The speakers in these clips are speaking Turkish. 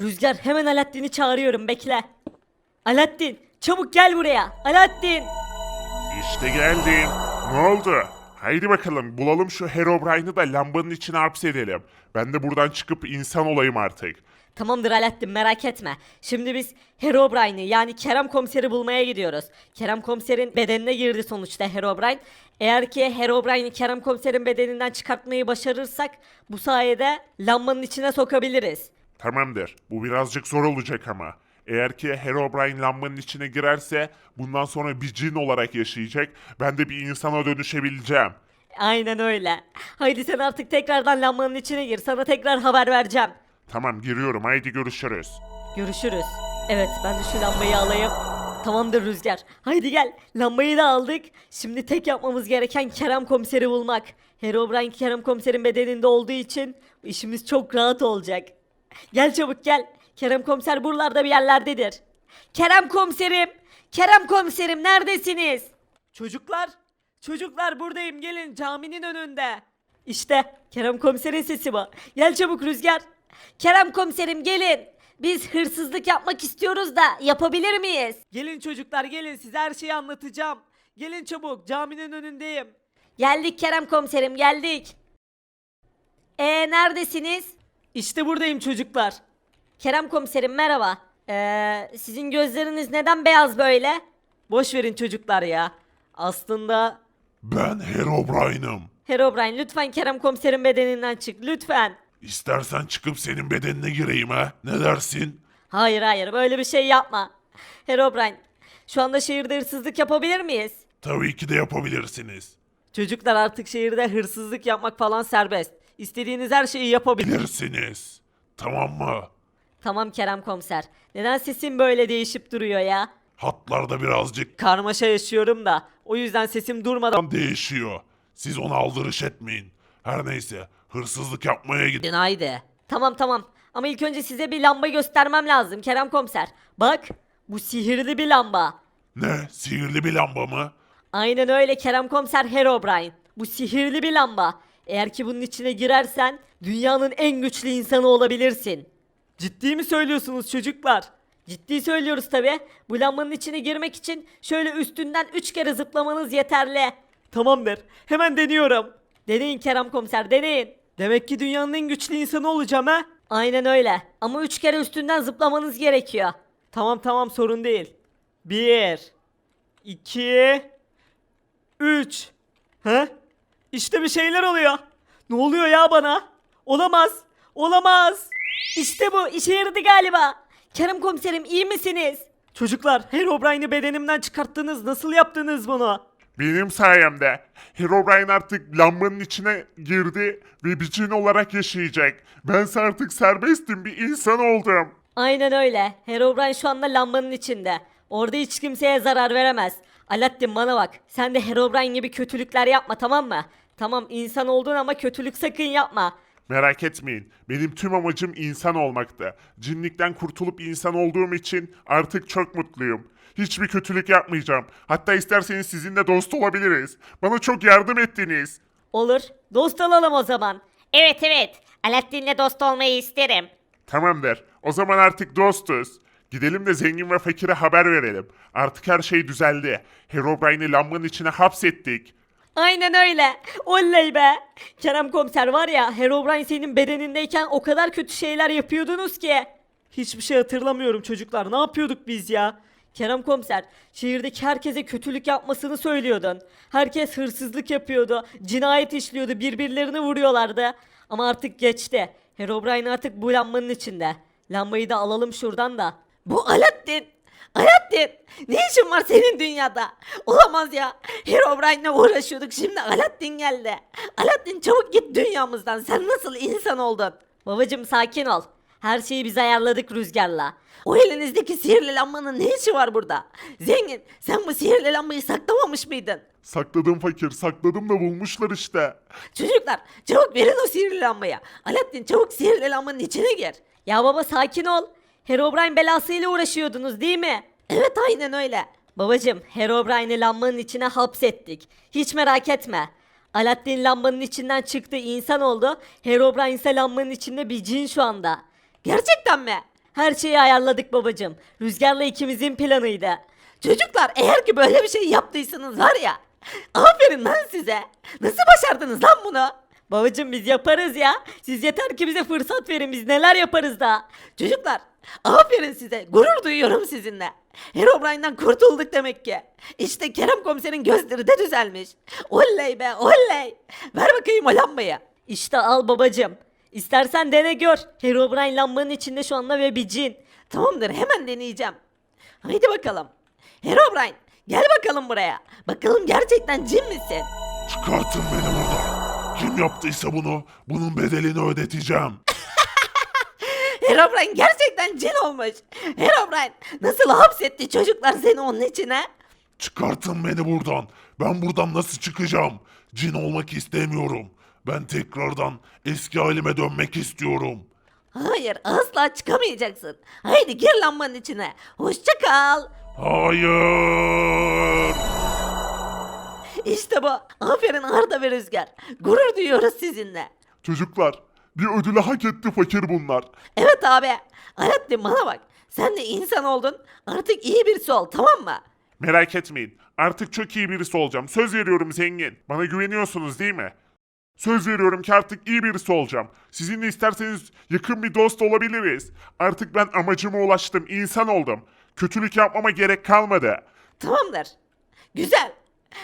Rüzgar hemen Alaaddin'i çağırıyorum bekle. Alaaddin çabuk gel buraya. Alaaddin. İşte geldim. Ne oldu? Haydi bakalım bulalım şu Herobrine'ı da lambanın içine hapsedelim. Ben de buradan çıkıp insan olayım artık. Tamamdır Alaaddin merak etme. Şimdi biz Herobrine'i yani Kerem komiseri bulmaya gidiyoruz. Kerem komiserin bedenine girdi sonuçta Herobrine. Eğer ki Herobrine'i Kerem komiserin bedeninden çıkartmayı başarırsak bu sayede lambanın içine sokabiliriz. Tamamdır. Bu birazcık zor olacak ama. Eğer ki Herobrine lambanın içine girerse bundan sonra bir cin olarak yaşayacak. Ben de bir insana dönüşebileceğim. Aynen öyle. Haydi sen artık tekrardan lambanın içine gir. Sana tekrar haber vereceğim. Tamam giriyorum. Haydi görüşürüz. Görüşürüz. Evet ben de şu lambayı alayım. Tamamdır Rüzgar. Haydi gel. Lambayı da aldık. Şimdi tek yapmamız gereken Kerem komiseri bulmak. Herobrine Kerem komiserin bedeninde olduğu için işimiz çok rahat olacak. Gel çabuk gel. Kerem komiser buralarda bir yerlerdedir. Kerem komiserim. Kerem komiserim neredesiniz? Çocuklar. Çocuklar buradayım gelin caminin önünde. İşte Kerem komiserin sesi bu. Gel çabuk Rüzgar. Kerem komiserim gelin. Biz hırsızlık yapmak istiyoruz da yapabilir miyiz? Gelin çocuklar gelin size her şeyi anlatacağım. Gelin çabuk caminin önündeyim. Geldik Kerem komiserim geldik. Ee neredesiniz? İşte buradayım çocuklar. Kerem komiserim merhaba. Ee, sizin gözleriniz neden beyaz böyle? Boş verin çocuklar ya. Aslında Ben Herobrine'ım. Herobrine lütfen Kerem komiserin bedeninden çık lütfen. İstersen çıkıp senin bedenine gireyim ha. Ne dersin? Hayır hayır böyle bir şey yapma. Herobrine şu anda şehirde hırsızlık yapabilir miyiz? Tabii ki de yapabilirsiniz. Çocuklar artık şehirde hırsızlık yapmak falan serbest. İstediğiniz her şeyi yapabilir. Bilirsiniz. Tamam mı? Tamam Kerem komiser. Neden sesim böyle değişip duruyor ya? Hatlarda birazcık Karmaşa yaşıyorum da. O yüzden sesim durmadan... Değişiyor. Siz ona aldırış etmeyin. Her neyse hırsızlık yapmaya gidin. Haydi. Tamam tamam. Ama ilk önce size bir lamba göstermem lazım Kerem komiser. Bak bu sihirli bir lamba. Ne? Sihirli bir lamba mı? Aynen öyle Kerem Komiser Herobrine. Bu sihirli bir lamba. Eğer ki bunun içine girersen dünyanın en güçlü insanı olabilirsin. Ciddi mi söylüyorsunuz çocuklar? Ciddi söylüyoruz tabi. Bu lambanın içine girmek için şöyle üstünden 3 kere zıplamanız yeterli. Tamamdır. Hemen deniyorum. Deneyin Kerem Komiser deneyin. Demek ki dünyanın en güçlü insanı olacağım ha? Aynen öyle. Ama 3 kere üstünden zıplamanız gerekiyor. Tamam tamam sorun değil. 1 2 3 He? İşte bir şeyler oluyor. Ne oluyor ya bana? Olamaz. Olamaz. İşte bu. işe yaradı galiba. Kerem komiserim iyi misiniz? Çocuklar Herobrine'i bedenimden çıkarttınız. Nasıl yaptınız bunu? Benim sayemde. Herobrine artık lambanın içine girdi ve bir cin olarak yaşayacak. Bense artık serbestim bir insan oldum. Aynen öyle. Herobrine şu anda lambanın içinde. Orada hiç kimseye zarar veremez. Alaaddin bana bak. Sen de Herobrine gibi kötülükler yapma tamam mı? Tamam insan oldun ama kötülük sakın yapma. Merak etmeyin. Benim tüm amacım insan olmaktı. Cinlikten kurtulup insan olduğum için artık çok mutluyum. Hiçbir kötülük yapmayacağım. Hatta isterseniz sizinle dost olabiliriz. Bana çok yardım ettiniz. Olur. Dost olalım o zaman. Evet evet. Alaaddin'le dost olmayı isterim. Tamamdır. O zaman artık dostuz. Gidelim de zengin ve fakire haber verelim. Artık her şey düzeldi. Herobrine'i lambanın içine hapsettik. Aynen öyle. Oley be. Kerem komiser var ya Herobrine senin bedenindeyken o kadar kötü şeyler yapıyordunuz ki. Hiçbir şey hatırlamıyorum çocuklar. Ne yapıyorduk biz ya? Kerem komiser, şehirdeki herkese kötülük yapmasını söylüyordun. Herkes hırsızlık yapıyordu, cinayet işliyordu, birbirlerini vuruyorlardı. Ama artık geçti. Herobrine artık bu lambanın içinde. Lambayı da alalım şuradan da. Bu Alaaddin. Alaaddin ne işin var senin dünyada? Olamaz ya. Herobrine'le uğraşıyorduk şimdi Alaaddin geldi. Alaaddin çabuk git dünyamızdan. Sen nasıl insan oldun? Babacım sakin ol. Her şeyi biz ayarladık rüzgarla. O elinizdeki sihirli lambanın ne işi var burada? Zengin sen bu sihirli lambayı saklamamış mıydın? Sakladım fakir, sakladım da bulmuşlar işte. Çocuklar çabuk verin o sihirli lambayı. Alaaddin çabuk sihirli lambanın içine gir. Ya baba sakin ol. Herobrine belasıyla uğraşıyordunuz değil mi? Evet aynen öyle. Babacım Herobrine'i lambanın içine hapsettik. Hiç merak etme. Alaaddin lambanın içinden çıktı insan oldu. Herobrine ise lambanın içinde bir cin şu anda. Gerçekten mi? Her şeyi ayarladık babacım. Rüzgarla ikimizin planıydı. Çocuklar eğer ki böyle bir şey yaptıysanız var ya. Aferin lan size. Nasıl başardınız lan bunu? Babacım biz yaparız ya. Siz yeter ki bize fırsat verin biz neler yaparız daha. Çocuklar aferin size. Gurur duyuyorum sizinle. Herobrine'den kurtulduk demek ki. İşte Kerem komiserin gözleri de düzelmiş. Oley be oley. Ver bakayım o lambayı. İşte al babacım. İstersen dene gör. Herobrine lambanın içinde şu anda ve bir cin. Tamamdır hemen deneyeceğim. Haydi bakalım. Herobrine gel bakalım buraya. Bakalım gerçekten cin misin? Çıkartın beni buradan. Kim yaptıysa bunu, bunun bedelini ödeteceğim. Herobrine gerçekten cin olmuş. Herobrine nasıl hapsetti çocuklar seni onun içine? Çıkartın beni buradan. Ben buradan nasıl çıkacağım? Cin olmak istemiyorum. Ben tekrardan eski halime dönmek istiyorum. Hayır asla çıkamayacaksın. Haydi gir lambanın içine. Hoşça kal. Hayır! İşte bu. Aferin Arda ve Rüzgar. Gurur duyuyoruz sizinle. Çocuklar, bir ödülü hak etti fakir bunlar. Evet abi. Alaaddin bana bak. Sen de insan oldun. Artık iyi birisi ol tamam mı? Merak etmeyin. Artık çok iyi birisi olacağım. Söz veriyorum zengin. Bana güveniyorsunuz değil mi? Söz veriyorum ki artık iyi birisi olacağım. Sizinle isterseniz yakın bir dost olabiliriz. Artık ben amacıma ulaştım. insan oldum. Kötülük yapmama gerek kalmadı. Tamamdır. Güzel.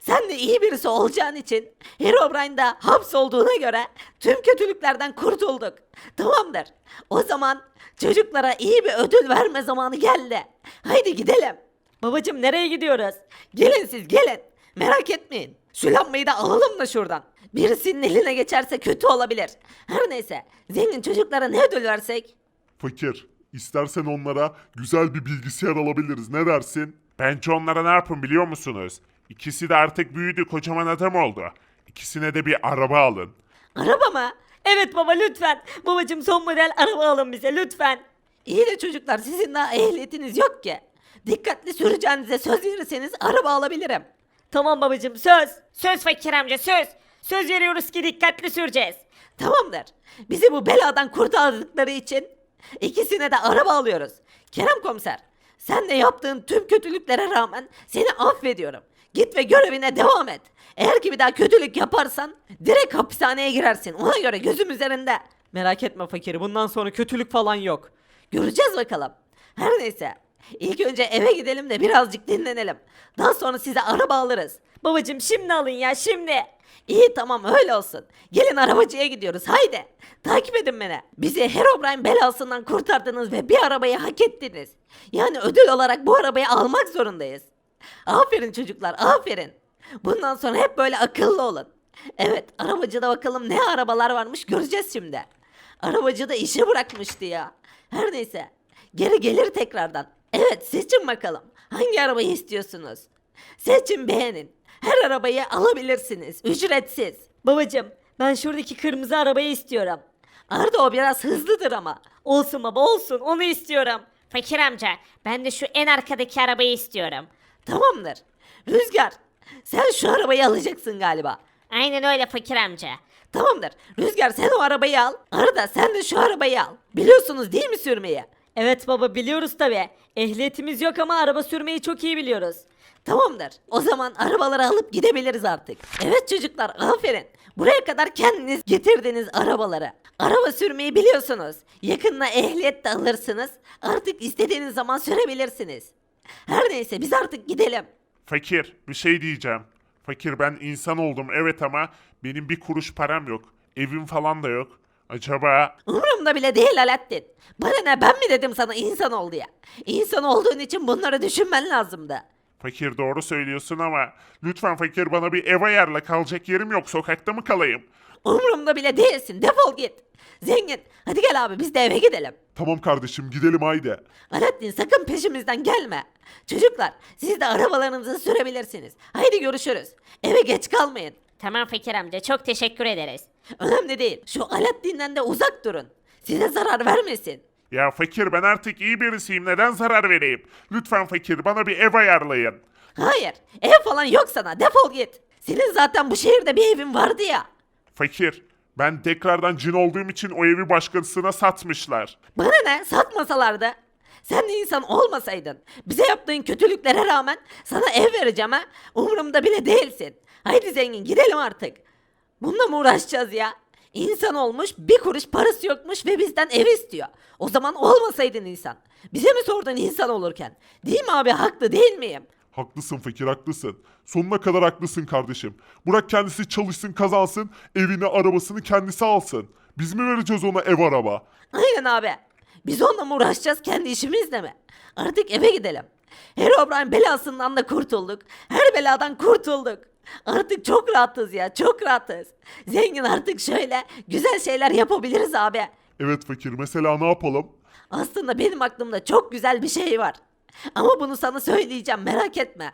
Sen de iyi birisi olacağın için Herobrine'da hapsolduğuna göre tüm kötülüklerden kurtulduk. Tamamdır. O zaman çocuklara iyi bir ödül verme zamanı geldi. Haydi gidelim. Babacım nereye gidiyoruz? Gelin siz gelin. Merak etmeyin. Şu lambayı da alalım da şuradan. Birisinin eline geçerse kötü olabilir. Her neyse. Zengin çocuklara ne ödül versek? Fakir, istersen onlara güzel bir bilgisayar alabiliriz. Ne dersin? Bence onlara ne yapın biliyor musunuz? İkisi de artık büyüdü, kocaman adam oldu. İkisine de bir araba alın. Araba mı? Evet baba lütfen. Babacım son model araba alın bize lütfen. İyi de çocuklar sizin daha ehliyetiniz yok ki. Dikkatli süreceğinize söz verirseniz araba alabilirim. Tamam babacım söz. Söz fakir amca söz. Söz veriyoruz ki dikkatli süreceğiz. Tamamdır. Bizi bu beladan kurtardıkları için ikisine de araba alıyoruz. Kerem komiser, sen de yaptığın tüm kötülüklere rağmen seni affediyorum. Git ve görevine devam et. Eğer ki bir daha kötülük yaparsan direkt hapishaneye girersin. Ona göre gözüm üzerinde. Merak etme fakiri bundan sonra kötülük falan yok. Göreceğiz bakalım. Her neyse. İlk önce eve gidelim de birazcık dinlenelim. Daha sonra size araba alırız. Babacım şimdi alın ya şimdi. İyi tamam öyle olsun. Gelin arabacıya gidiyoruz haydi. Takip edin beni. Bizi Herobrine belasından kurtardınız ve bir arabayı hak ettiniz. Yani ödül olarak bu arabayı almak zorundayız. Aferin çocuklar aferin. Bundan sonra hep böyle akıllı olun. Evet arabacıda bakalım ne arabalar varmış göreceğiz şimdi. Arabacı da işe bırakmıştı ya. Her neyse. Geri gelir tekrardan. Evet seçin bakalım. Hangi arabayı istiyorsunuz? Seçin beğenin. Her arabayı alabilirsiniz. Ücretsiz. Babacım ben şuradaki kırmızı arabayı istiyorum. Arda o biraz hızlıdır ama. Olsun baba olsun onu istiyorum. Fakir amca ben de şu en arkadaki arabayı istiyorum. Tamamdır. Rüzgar sen şu arabayı alacaksın galiba. Aynen öyle fakir amca. Tamamdır. Rüzgar sen o arabayı al. Arda sen de şu arabayı al. Biliyorsunuz değil mi sürmeyi? Evet baba biliyoruz tabi. Ehliyetimiz yok ama araba sürmeyi çok iyi biliyoruz. Tamamdır. O zaman arabaları alıp gidebiliriz artık. Evet çocuklar aferin. Buraya kadar kendiniz getirdiniz arabaları. Araba sürmeyi biliyorsunuz. Yakında ehliyet de alırsınız. Artık istediğiniz zaman sürebilirsiniz. Her neyse biz artık gidelim. Fakir, bir şey diyeceğim. Fakir ben insan oldum evet ama benim bir kuruş param yok. Evim falan da yok. Acaba Umurumda bile değil Alaaddin. Bana ne ben mi dedim sana insan ol diye. İnsan olduğun için bunları düşünmen lazımdı. Fakir doğru söylüyorsun ama lütfen fakir bana bir ev ayarla kalacak yerim yok sokakta mı kalayım? Umurumda bile değilsin defol git. Zengin hadi gel abi biz de eve gidelim. Tamam kardeşim gidelim haydi. Alaaddin sakın peşimizden gelme. Çocuklar siz de arabalarınızı sürebilirsiniz. Haydi görüşürüz. Eve geç kalmayın. Tamam fakir amca çok teşekkür ederiz. Önemli değil. Şu Alaaddin'den de uzak durun. Size zarar vermesin. Ya fakir ben artık iyi birisiyim neden zarar vereyim? Lütfen fakir bana bir ev ayarlayın. Hayır ev falan yok sana defol git. Senin zaten bu şehirde bir evin vardı ya. Fakir Ben tekrardan cin olduğum için o evi başkasına satmışlar. Bana ne satmasalardı. Sen insan olmasaydın. Bize yaptığın kötülüklere rağmen sana ev vereceğim ha. Umurumda bile değilsin. Haydi zengin gidelim artık. Bununla mı uğraşacağız ya? İnsan olmuş bir kuruş parası yokmuş ve bizden ev istiyor. O zaman olmasaydın insan. Bize mi sordun insan olurken? Değil mi abi haklı değil miyim? Haklısın fakir haklısın. Sonuna kadar haklısın kardeşim. Bırak kendisi çalışsın kazansın evini arabasını kendisi alsın. Biz mi vereceğiz ona ev araba? Aynen abi. Biz onunla mı uğraşacağız kendi işimizle mi? Artık eve gidelim. Herobrine belasından da kurtulduk. Her beladan kurtulduk. Artık çok rahatız ya çok rahatız. Zengin artık şöyle güzel şeyler yapabiliriz abi. Evet fakir mesela ne yapalım? Aslında benim aklımda çok güzel bir şey var. Ama bunu sana söyleyeceğim merak etme.